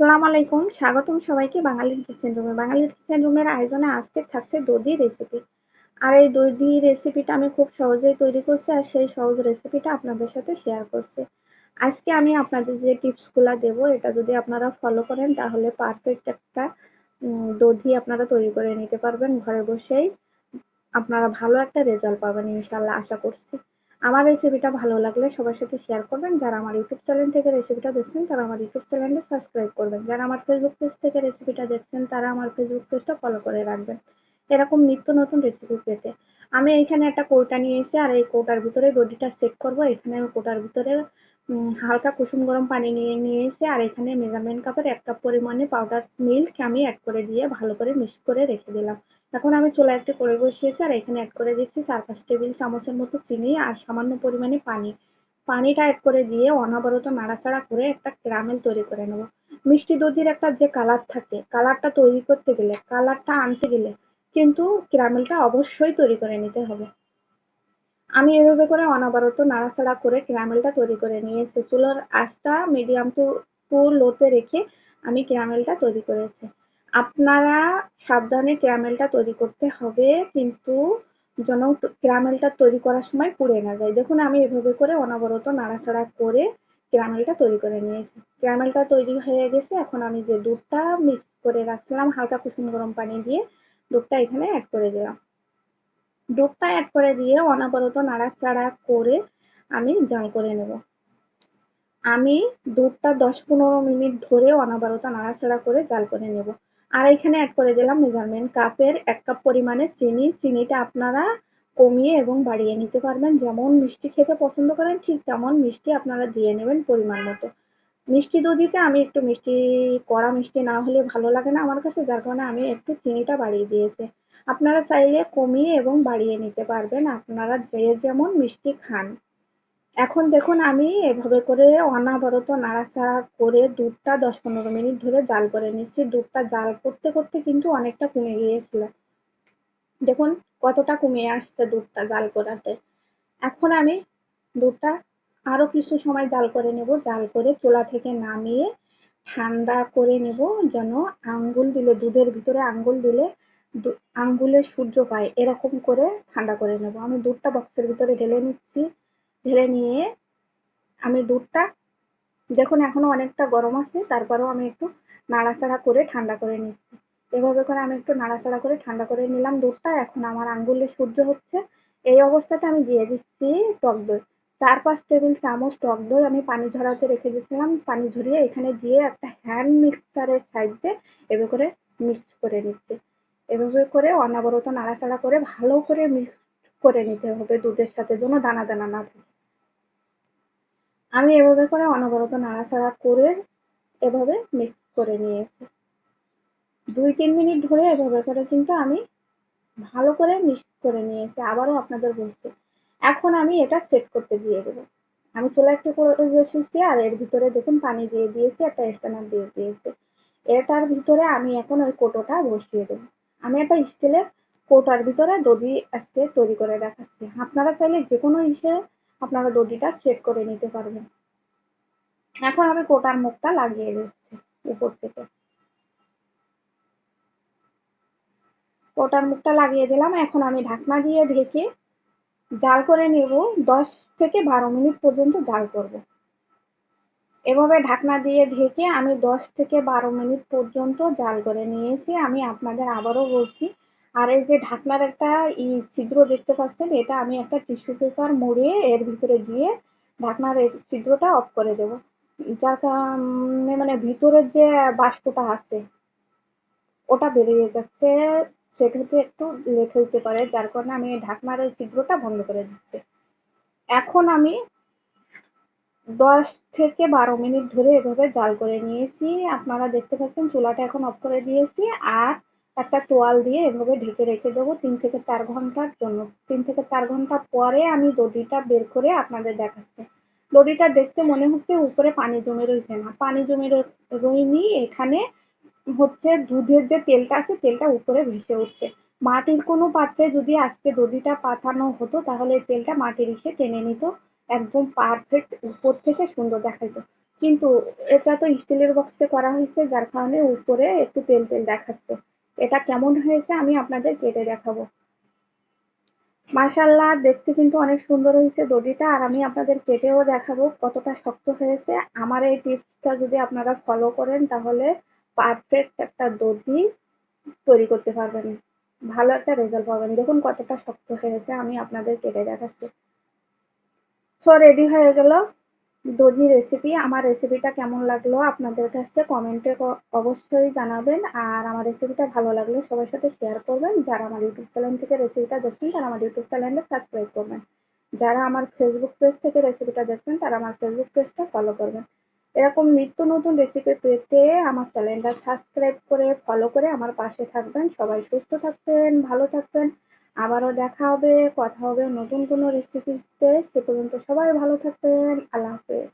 আসসালামু আলাইকুম। স্বাগতম সবাইকে বাঙালির কিচেন রুমে। বাঙালির কিচেন রুমের আয়োজনে আজকে থাকছে দধি রেসিপি আর এই দধি রেসিপিটা আমি খুব সহজেই তৈরি করছি আর সেই সহজ রেসিপিটা আপনাদের সাথে শেয়ার করছি। আজকে আমি আপনাদের যে টিপসগুলো দেব, এটা যদি আপনারা ফলো করেন, তাহলে পারফেক্ট একটা দধি আপনারা তৈরি করে নিতে পারবেন ঘরে বসেই। আপনারা ভালো একটা রেজাল্ট পাবেন ইনশাল্লাহ আশা করছি। আমার রেসিপিটা ভালো লাগলে সবার সাথে শেয়ার করবেন। যারা আমার ইউটিউব চ্যানেল থেকে রেসিপিটা দেখছেন, তারা আমার ইউটিউব চ্যানেলটা সাবস্ক্রাইব করবেন। যারা আমার ফেসবুক পেজ থেকে রেসিপিটা দেখছেন, তারা আমার ফেসবুক পেজটা ফলো করে রাখবেন। এরকম নিত্য নতুন রেসিপি পেতে। আমি এখানে একটা কৌটা নিয়ে এসে আর এই কৌটার ভিতরে দড়িটা সেট করব। এখানে আমি কৌটার ভিতরে হালকা কুসুম গরম পানি নিয়ে নিয়ে এসে আর এখানে মেজারমেন্ট কাপের এক কাপ পরিমাণে পাউডার মিল্ক আমি অ্যাড করে দিয়ে ভালো করে মিক্স করে রেখে দিলাম। এখন আমি চুলা একটি করে বসিয়েছি, আর এখানে অ্যাড করে দিচ্ছি চার পাঁচ টেবিল চামচের মতো চিনি আর সামান্য পরিমাণে পানি। পানিটা অ্যাড করে দিয়ে অনবরত নাড়াচাড়া করে একটা ক্যারামেল তৈরি করে নেব। মিষ্টি দধির একটা যে কালার থাকে কালারটা তৈরি করতে গেলে কালারটা আনতে গেলে কিন্তু ক্যারামেলটা অবশ্যই তৈরি করে নিতে হবে। আমি এভাবে করে অনবরত নাড়াচাড়া করে ক্যারামেলটা তৈরি করে নিয়েছি। চুলোর আঁচটা মিডিয়াম টু টু লোতে রেখে আমি ক্যারামেলটা তৈরি করেছি। আপনারা সাবধানে ক্যারামেলটা তৈরি করতে হবে, কিন্তু যেন ক্যারামেলটা তৈরি করার সময় পুড়ে না যায়। দেখুন, আমি এভাবে করে অনবরত নাড়াচাড়া করে ক্যারামেলটা তৈরি করে নিয়েছি। ক্যারামেলটা তৈরি হয়ে গেছে। এখন আমি যে দুধটা মিক্স করে রাখছিলাম, হালকা কুসুম গরম পানি দিয়ে দুধটা এখানে অ্যাড করে দিলাম। দুধটা অ্যাড করে দিয়ে অনবরত নাড়াচাড়া করে আমি জাল করে নেব। আমি দুধটা দশ পনেরো মিনিট ধরে অনবরত নাড়াচাড়া করে জাল করে নেব। আর এখানে অ্যাড করে দিলাম মেজারমেন্ট কাপের এক কাপ পরিমাণে চিনি। চিনিটা আপনারা কমিয়ে এবং বাড়িয়ে নিতে পারবেন। যেমন মিষ্টি খেতে পছন্দ করেন, ঠিক তেমন মিষ্টি আপনারা দিয়ে নেবেন পরিমাণ মতো। মিষ্টি দুধিতে আমি একটু মিষ্টি, কড়া মিষ্টি না হলে ভালো লাগে না আমার কাছে, যার কারণে আমি একটু চিনিটা বাড়িয়ে দিয়েছি। আপনারা চাইলে কমিয়ে এবং বাড়িয়ে নিতে পারবেন। আপনারা যে যেমন মিষ্টি খান। এখন দেখুন, আমি এভাবে করে অনাবরত নাড়াচাড়া করে দুধটা দশ পনেরো মিনিট ধরে জাল করে নিচ্ছি। দুধটা জাল করতে করতে কিন্তু অনেকটা কমে গিয়েছিল। দেখুন কতটা কমে আসছে দুধটা জাল করাতে। এখন আমি দুধটা আরও কিছু সময় জাল করে নেব। জাল করে চুলা থেকে নামিয়ে ঠান্ডা করে নেব যেন আঙ্গুল দিলে, দুধের ভিতরে আঙ্গুল দিলে আঙ্গুলে সূর্য পায়, এরকম করে ঠান্ডা করে নেব। আমি দুধটা বক্সের ভিতরে ঢেলে নিচ্ছি। ঢেলে নিয়ে আমি দুধটা দেখুন এখনও অনেকটা গরম আছে, তারপরেও আমি একটু নাড়াচাড়া করে ঠান্ডা করে নিচ্ছি। এভাবে করে আমি একটু নাড়াচাড়া করে ঠান্ডা করে নিলাম দুধটা। এখন আমার আঙ্গুলে সূর্য হচ্ছে। এই অবস্থাতে আমি দিয়ে দিচ্ছি টক দই। চার পাঁচ টেবিল চামচ টক দই আমি পানি ঝরাতে রেখে দিয়েছিলাম। পানি ঝরিয়ে এখানে দিয়ে একটা হ্যান্ড মিক্সারের সাহায্যে এভাবে করে মিক্স করে নিচ্ছি। এভাবে করে অনবরত নাড়াচাড়া করে ভালো করে মিক্স করে নিতে হবে দুধের সাথে যেন দানা দানা না থাকে। আমি এভাবে করে অনবরত নাড়াচাড়া করে এভাবে মিক্স করে নিয়েছি। দুই তিন মিনিট ধরে এভাবে করে কিন্তু আমি ভালো করে মিক্স করে নিয়েছি। আবারও আপনাদের বলছি, এখন আমি এটা সেট করতে দিয়ে দেবো। আমি চলে একটু করে বসেছি আর এর ভিতরে দেখুন পানি দিয়ে দিয়েছি, একটা স্ট্যান্ডার দিয়ে দিয়েছি। এটার ভিতরে আমি এখন ওই কোটোটা বসিয়ে দেবো। আমি একটা স্টিলের কোটার ভিতরে দধি আজকে তৈরি করে দেখাচ্ছি। আপনারা চাইলে যে কোনো ইসে আপনারা দধিটা সেট করে নিতে পারবেন। এখন আমি কোটার মুখটা লাগিয়ে দিচ্ছি উপর থেকে। কোটার মুখটা লাগিয়ে দিলাম। এখন আমি ঢাকনা দিয়ে ঢেকে জাল করে নেব। দশ থেকে বারো মিনিট পর্যন্ত জাল করব। এভাবে ঢাকনা দিয়ে ঢেকে আমি দশ থেকে বারো মিনিট পর্যন্ত জাল করে নিয়েছি। আমি আপনাদের আবারও বলছি আর এই যে ঢাকনার একটা ই ছিদ্র দেখতে পাচ্ছেন, এটা আমি একটা টিস্যু পেপার মুড়িয়ে এর ভিতরে দিয়ে ঢাকনার ছিদ্রটা অফ করে দেবো। যার কারণে মানে ভিতরের যে বাষ্পটা আছে, ওটা বেরিয়ে যাচ্ছে, সেটা হতে একটু লেট হইতে পারে, যার কারণে আমি ঢাকনার এই ছিদ্রটা বন্ধ করে দিচ্ছি। এখন আমি দশ থেকে বারো মিনিট ধরে এভাবে জাল করে নিয়েছি। আপনারা দেখতে পাচ্ছেন, চুলাটা এখন অফ করে দিয়েছি। আর একটা তোয়াল দিয়ে এভাবে ঢেকে রেখে দেবো তিন থেকে চার ঘণ্টার জন্য। তিন থেকে চার ঘণ্টা পরে আমি দড়িটা বের করে আপনাদের দেখাচ্ছি। দড়িটা দেখতে মনে হচ্ছে উপরে পানি জমে রয়েছে না। পানি জমে রইনি, এখানে হচ্ছে দুধের যে তেলটা আছে, তেলটা উপরে ভেসে উঠছে। মাটির কোনো পাত্রে যদি আজকে দধিটা পাঠানো হতো, তাহলে তেলটা মাটির এসে টেনে নিত, একদম পারফেক্ট উপর থেকে সুন্দর দেখাইতো। কিন্তু এটা তো স্টিলের বক্সে করা হয়েছে, যার কারণে উপরে একটু তেল তেল দেখাচ্ছে। এটা কেমন হয়েছে আমি আপনাদের কেটে দেখাবো। মাশাল্লাহ দেখতে কিন্তু অনেক সুন্দর হয়েছে দড়িটা, আর আমি আপনাদের কেটেও দেখাবো কতটা শক্ত হয়েছে। আমার এই টিপসটা যদি আপনারা ফলো করেন, তাহলে পারফেক্ট একটা দড়ি তৈরি করতে পারবেন। ভালো একটা রেজাল্ট পাবেন। দেখুন কতটা শক্ত হয়েছে, আমি আপনাদের কেটে দেখাচ্ছি। সো রেডি হয়ে গেল? দধি রেসিপি আমার রেসিপিটা কেমন লাগল আপনাদের কাছে কমেন্টে অবশ্যই জানাবেন। আর আমার রেসিপিটা ভালো লাগলে সবার সাথে শেয়ার করবেন। যারা আমার ইউটিউব চ্যানেল থেকে রেসিপিটা দেখছেন, তারা আমার ইউটিউব চ্যানেলটা সাবস্ক্রাইব করবেন। যারা আমার ফেসবুক পেজ থেকে রেসিপিটা দেখছেন, তারা আমার ফেসবুক পেজটা ফলো করবেন। এরকম নিত্য নতুন রেসিপি পেতে আমার চ্যানেলটা সাবস্ক্রাইব করে ফলো করে আমার পাশে থাকবেন। সবাই সুস্থ থাকবেন, ভালো থাকবেন। আবারও দেখা হবে, কথা হবে নতুন কোনো রেসিপিতে সে পর্যন্ত সবাই ভালো থাকবেন। আল্লাহ হাফেজ।